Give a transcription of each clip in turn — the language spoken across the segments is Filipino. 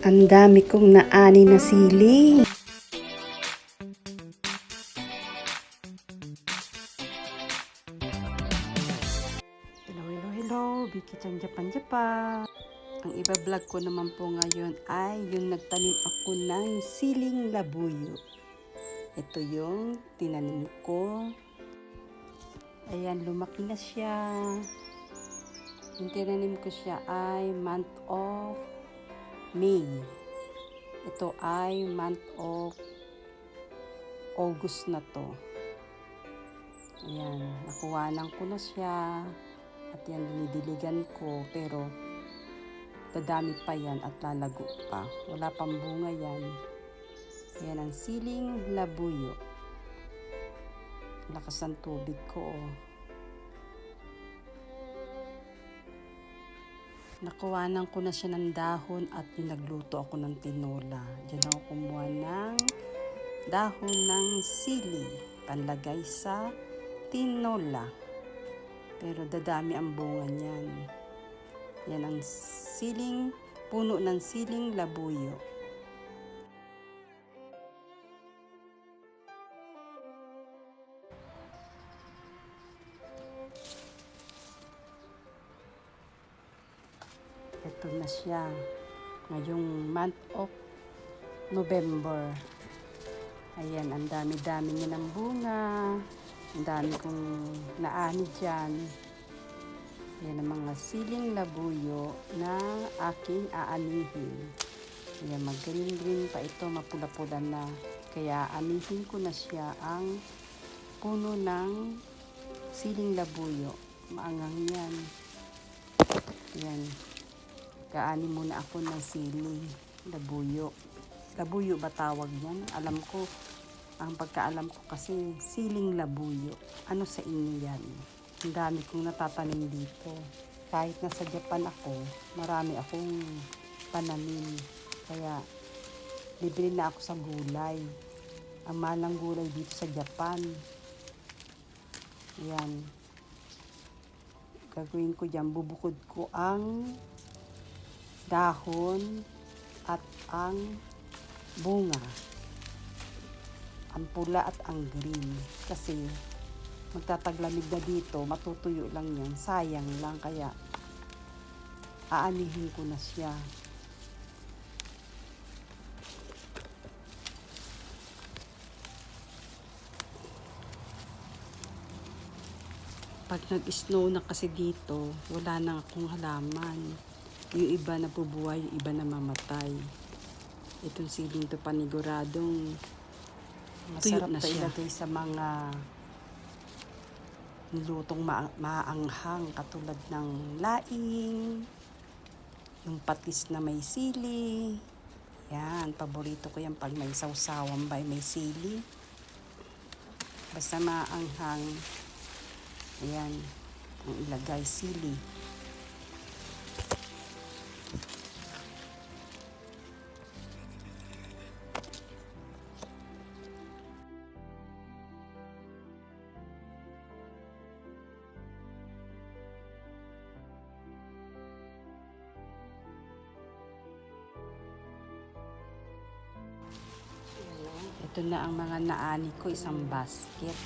Ang dami kong naani na sili. Hello, hello, hello. Vicky Chan Japan Japan. Ang iba vlog ko naman po ngayon ay yung nagtanim ako ng siling labuyo. Ito yung tinanim ko. Ayan, lumaki na siya. Yung tinanim ko siya ay month of May. Ito ay month of August na to. Ayan, nakuwanan ko na siya. At yan, dinidiligan ko. Pero, dadami pa yan at lalago pa. Wala pang bunga yan. Ayan ang siling labuyo. Lakas ng tubig ko. Oh. Nakuwanan ko na siya ng dahon at yung nagluto ako ng tinola. Diyan ako kumuha ng dahon ng sili. Panlagay sa tinola. Pero dadami ang bunga niyan. Yan ang siling, puno ng siling labuyo. Ito na siya. Ngayong month of November. Ayan, ang dami-dami niya ng bunga. Ang dami kong naani dyan. Yan ang mga siling labuyo na aking aanihin. Ayan, mag-green-green pa ito, mapula-pula na. Kaya anihin ko na siya ang puno ng siling labuyo. Maangang yan. Yan. Kaani muna ako ng sili, labuyo. Labuyo ba tawag yan? Alam ko, ang pagkaalam ko kasi siling labuyo. Ano sa inyo yan? Ang dami kong natatanim dito. Kahit nasa Japan ako, marami akong pananim. Kaya, bibili na ako sa gulay. Ang malang gulay dito sa Japan. Yan. Gagawin ko dyan, bubukod ko ang dahon at ang bunga. Ang pula at ang green. Kasi magtataglamig na dito, matutuyo lang yan. Sayang lang kaya aanihin ko na siya. Pag nag-snow na kasi dito, wala na akong halaman. Yung iba nabubuhay, yung iba namamatay. Itong siling to paniguradong masarap na na siya. ilagay sa mga nilutong ma- maanghang katulad ng laing, yung patis na may sili. Yan, paborito ko yan pag may sausawan ba may sili. Basta maanghang. Ayan, ang ilagay sili. Ito na ang mga naani ko, isang basket.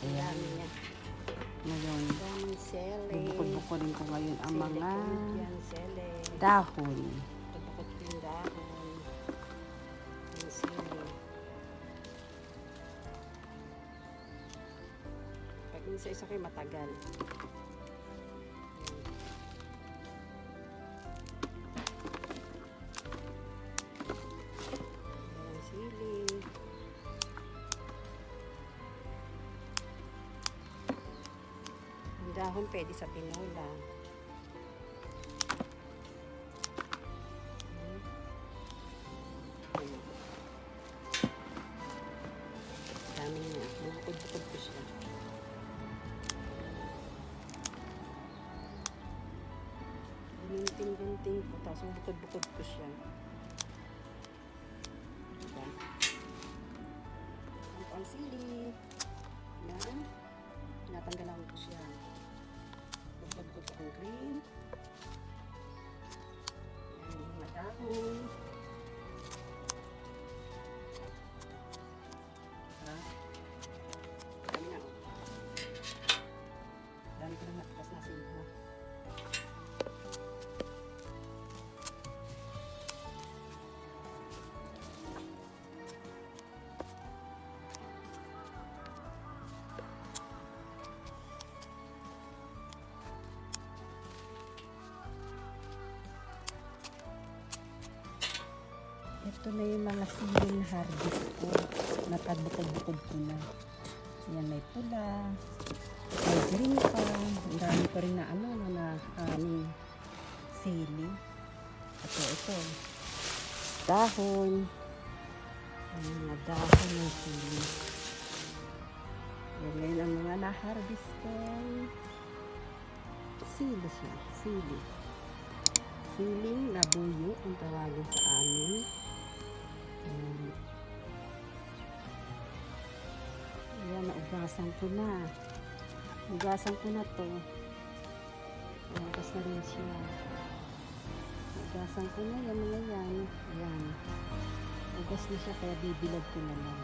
Ayan. Ngayon, bubukod-bukodin ko ngayon ang mga dahon. Pag isa-isa kayo matagal. Dahon pwede sa tinola. Dami niya. Bukod-bukod ko siya. Gunting-gunting ko. Tapos bukod-bukod ko siya. Diba? Ang pansili. Yan. Natanggalan ko siya. Bukod-bukod ko green. Ito na yung mga siling harvest ko. Nakabukod-bukod ko na. Yan, may pula. May green pa. Ang dami pa rin na ano, na, na aning sili. Ito, ito. Dahon. Ang mga dahon ng sili. Yan ngayon ang mga na-harvest ko. Sili siya. Sili. Siling labuyo ang tawagin sa amin. Ayan, naugasan ko na. Ugasan ko na to. Ugas na rin siya. Ugasan ko na yan mga yan. Ayan. Ugas na siya kaya bibilad ko na lang.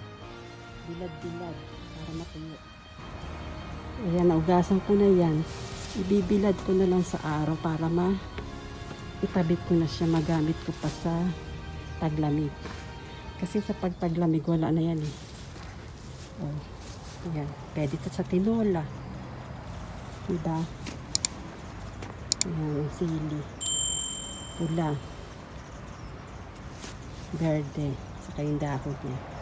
Bilad-bilad para matuyo. Ayan, naugasan ko na yan. Ibibilad ko na lang sa araw para ma itabit ko na siya magamit ko pa sa taglamig. Kasi sa pagtaglamig wala na yan eh. Oh, yan. Pwede ito sa tinola. Diba? Ayan, sili. Pula. Verde. Saka yung dahon niya.